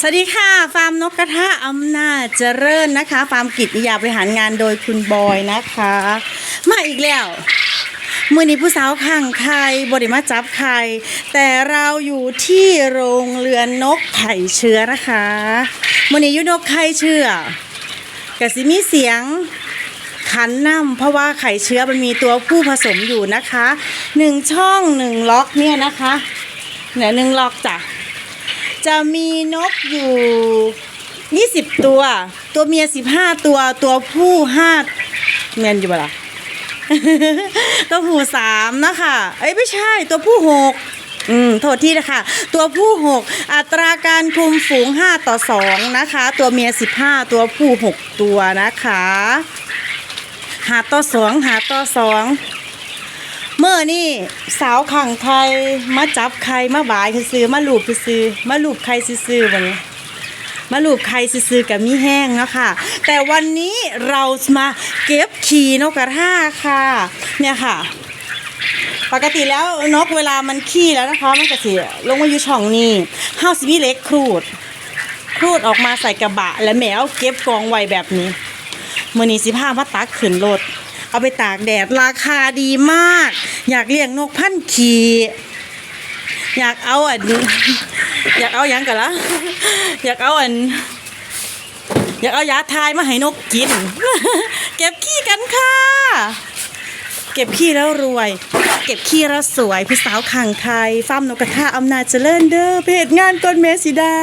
สวัสดีค่ะ ฟาร์มนกกระทะอำนาจเจริญนะคะ ฟาร์มกิจวิยาบริหารงานโดยคุณบอยนะคะ มาอีกแล้วมือนี้ผู้สาวขังไข่บริมาจับไข่แต่เราอยู่ที่โรงเรือนนกไข่เชื้อนะคะมือนี้ยุนกไข่เชื้อกะสิมีเสียงขันน้ำเพราะว่าไข่เชื้อมันมีตัวผู้ผสมอยู่นะคะหนึ่งช่องหนึ่งล็อกเนี่ยนะคะเนี่ยหนึ่งล็อกจ้ะ จะมีนกอยู่ 20 ตัว ตัวเมีย 15 ตัว ตัวผู้5แมนอยู่บ่ล่ะ ตัวผู้สามนะคะ เอ้ยไม่ใช่ ตัวผู้หกอืมโทษที่นะคะ ตัวผู้หกอัตราการคุมฝูง 5 ต่อ 2 นะคะ ตัวเมีย 15 ตัวผู้ 6 ตัวนะคะ หาต่อสองหาต่อสอง เมื่อนี่สาวขังไทยมาจับไข่มาบายซื้อมาลูบซื้อมาลูบไข่ซื้อวันนี้มาลูบไข่ซื้อกับมีแห้งนะค่ะ แต่วันนี้เรามาเก็บขี่นกกระทาค่ะ เนี่ยค่ะ ปกติแล้วนกเวลามันขี้แล้วนะคะ มันก็สิลงมาอยู่ช่องนี้เฮาสิมีเล็กครูดครูดออกมาใส่กระบะ และแมวเก็บกองไว้แบบนี้มื่อนี้สิพามาตักขึ้นรถ เอาไปตากแดดราคาดีมาก อยากเลี้ยงนกพันธุ์ขีอยากเอาอันอยากเอายังกันละอยากเอาอัน อยากเอายาทายมาให้นกกิน เก็บขี้กันค่ะ เก็บขี้แล้วรวย เก็บขี้แล้วสวยพี่สาวขังไทยฟ้ามนกกระทาอำนาจเจริญเด้อเพจงานกอนเมสิดา